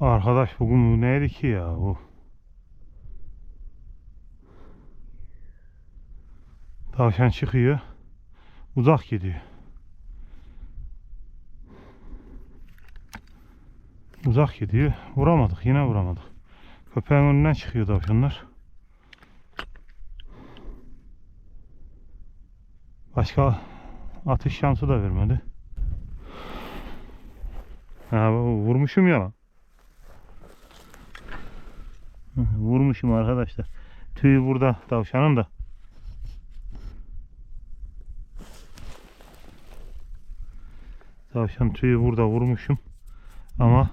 Arkadaş bugün bu neydi ki ya bu? Tavşan çıkıyor. Uzak gidiyor. Uzak gidiyor. Vuramadık. Yine vuramadık. Köpeğin önünden çıkıyor tavşanlar. Başka atış şansı da vermedi. Ha, vurmuşum ya. Vurmuşum arkadaşlar. Tüyü burada tavşanın da. Tavşan tüyü burada vurmuşum. Ama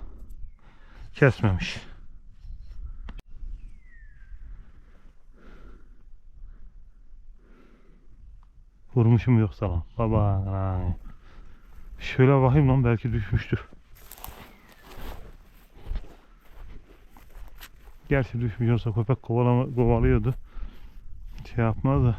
kesmemiş. Vurmuşum yoksa lan. Baba. Şöyle bakayım lan belki düşmüştür. Gerçi düşmüş olsa köpek kovalama, kovalıyordu. Şey yapmaz da.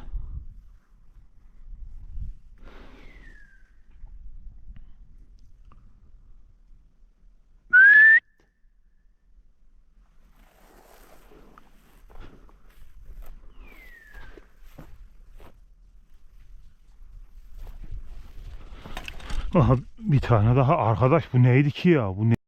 Aha, bir tane daha arkadaş bu neydi ki ya? Bu ne?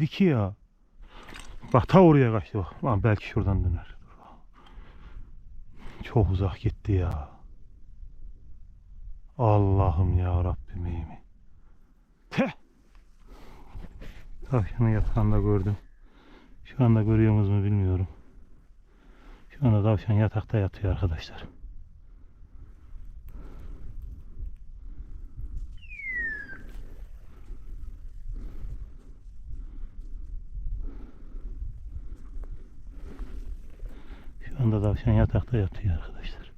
Neydi ki ya? Bak ta oraya kaçtı bak. Lan belki şuradan döner. Çok uzak gitti ya. Allah'ım ya Rabbim iyi mi? Teh! Tavşanın yatağında gördüm. Şu anda görüyorsunuz mu bilmiyorum. Şu anda tavşan yatakta yatıyor arkadaşlar. Anda tavşan yatakta yatıyor arkadaşlar.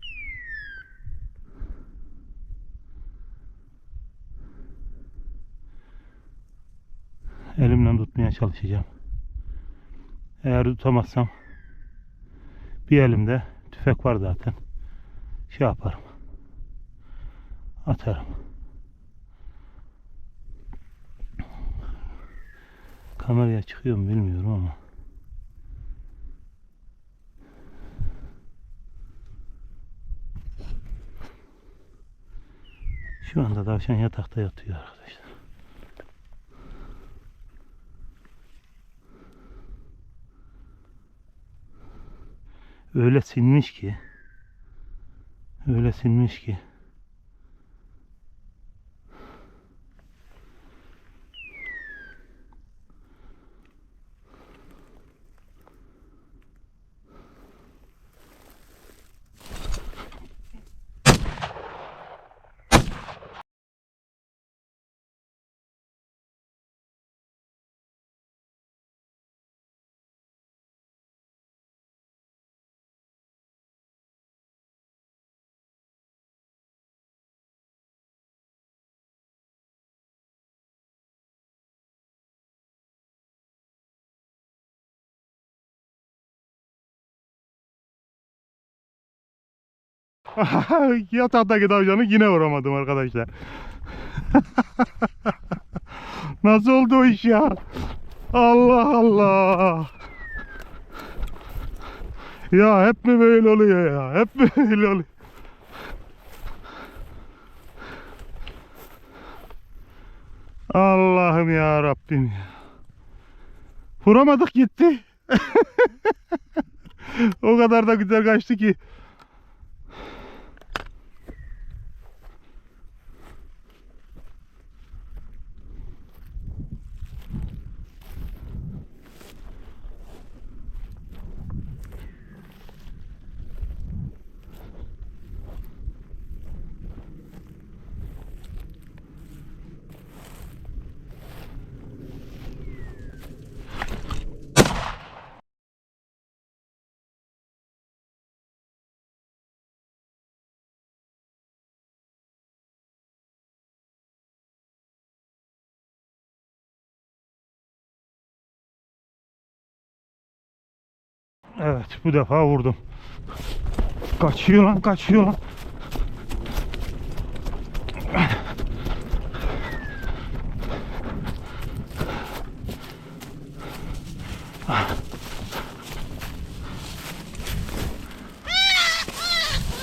Elimle tutmaya çalışacağım. Eğer tutamazsam bir elimde tüfek var zaten. Şey yaparım. Atarım. Kameraya çıkıyor mu bilmiyorum ama. Şu anda tavşan yatakta yatıyor arkadaşlar. Öyle sinmiş ki öyle sinmiş ki Yataktaki tavşanı yine vuramadım arkadaşlar. Nasıl oldu o iş ya? Allah Allah. Ya hep mi böyle oluyor ya? Hep mi böyle oluyor? Allah'ım ya Rabbim ya. Vuramadık gitti. o kadar da güzel kaçtı ki. Evet bu defa vurdum. Kaçıyor lan kaçıyor lan.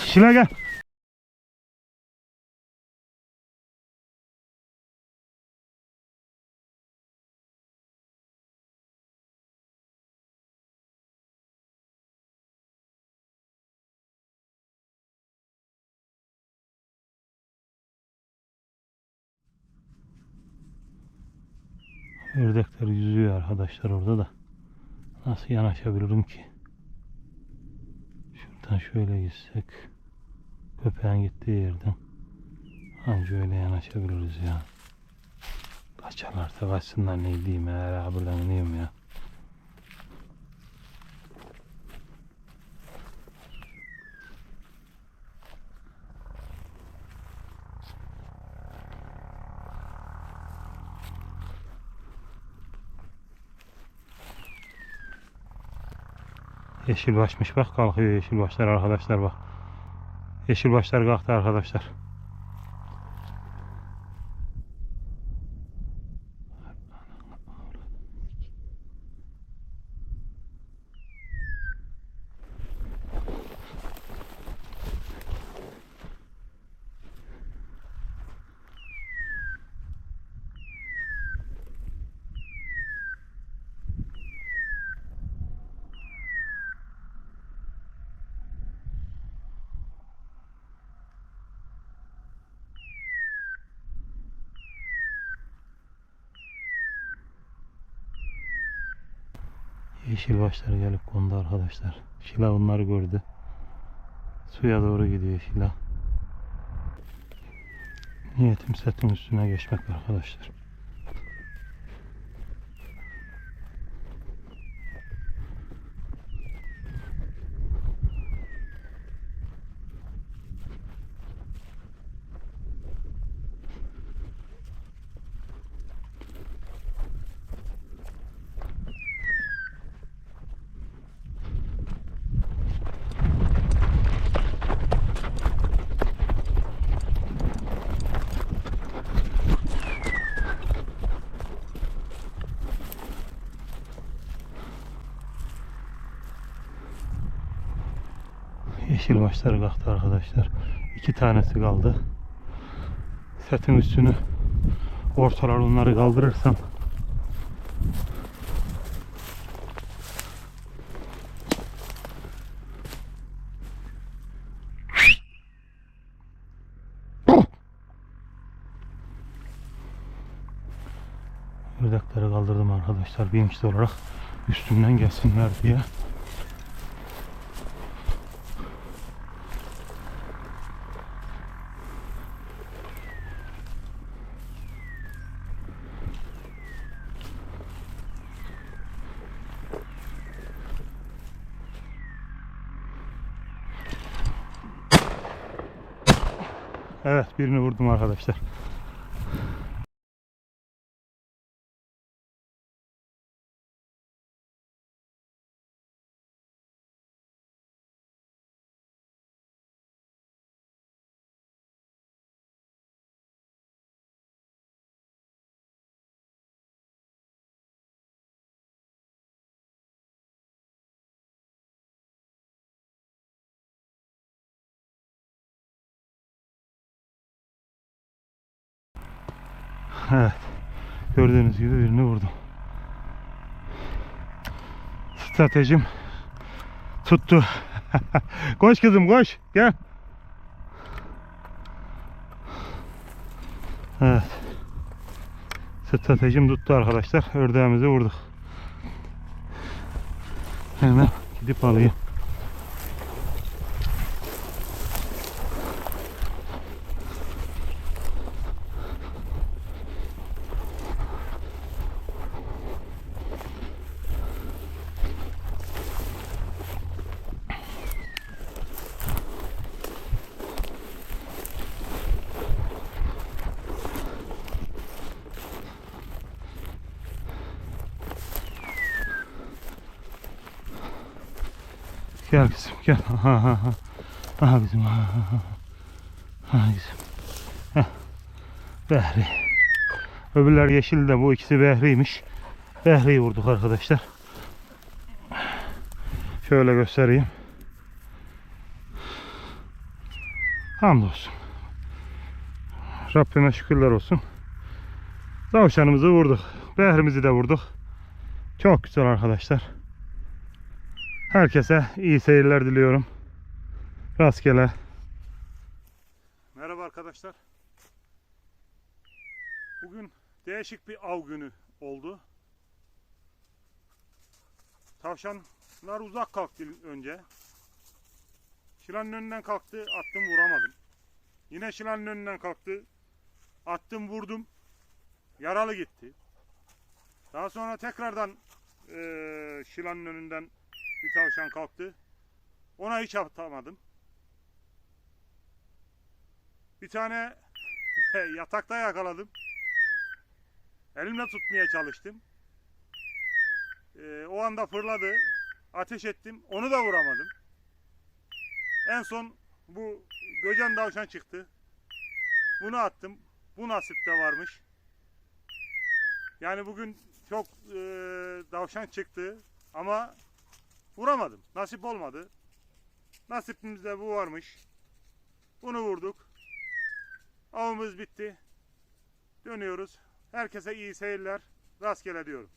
Şila gel. Ördekler yüzüyor arkadaşlar orada da. Nasıl yanaşabilirim ki? Şuradan şöyle gitsek. Köpeğin gittiği yerden. Anca öyle yanaşabiliriz ya. Kaçarlarsa kaçsınlar ne diyeyim ya. İneyim ya. Yeşil başmış bak kalkıyor yeşil başlar arkadaşlar bak. Yeşil başlar kalktı arkadaşlar. Yeşil başlar gelip kondu arkadaşlar. Şila onları gördü. Suya doğru gidiyor Şila. Niyetim setin üstüne geçmek arkadaşlar. Başlar kalktı arkadaşlar. İki tanesi kaldı. Setin üstünü ortalar onları kaldırırsam Ördekleri kaldırdım arkadaşlar bilinçli olarak üstümden gelsinler diye. Evet birini vurdum arkadaşlar. Evet. Gördüğünüz gibi birini vurdum. Stratejim tuttu. koş kızım koş. Gel. Evet. Stratejim tuttu arkadaşlar. Ördeğimizi vurduk. Hemen gidip alayım. Gel kızım gel. Aha, aha, aha. kızım. Aha, aha. kızım. Behri. Öbürler yeşil de bu ikisi Behri'ymiş. Behri'yi vurduk arkadaşlar. Şöyle göstereyim. Hamdolsun. Rabbime şükürler olsun. Tavşanımızı vurduk. Behrimizi de vurduk. Çok güzel arkadaşlar. Herkese iyi seyirler diliyorum. Rastgele. Merhaba arkadaşlar. Bugün değişik bir av günü oldu. Tavşanlar uzak kalktı önce. Şilanın önünden kalktı, attım vuramadım. Yine şilanın önünden kalktı, attım vurdum. Yaralı gitti. Daha sonra tekrardan eee şilanın önünden bir tavşan kalktı. Ona hiç atamadım. Bir tane yatakta yakaladım. Elimle tutmaya çalıştım. Ee, o anda fırladı. Ateş ettim. Onu da vuramadım. En son bu göcen tavşan çıktı. Bunu attım. Bu nasipte varmış. Yani bugün çok e, tavşan çıktı ama vuramadım. Nasip olmadı. Nasipimizde bu varmış. Bunu vurduk. Avımız bitti. Dönüyoruz. Herkese iyi seyirler. Rastgele diyorum.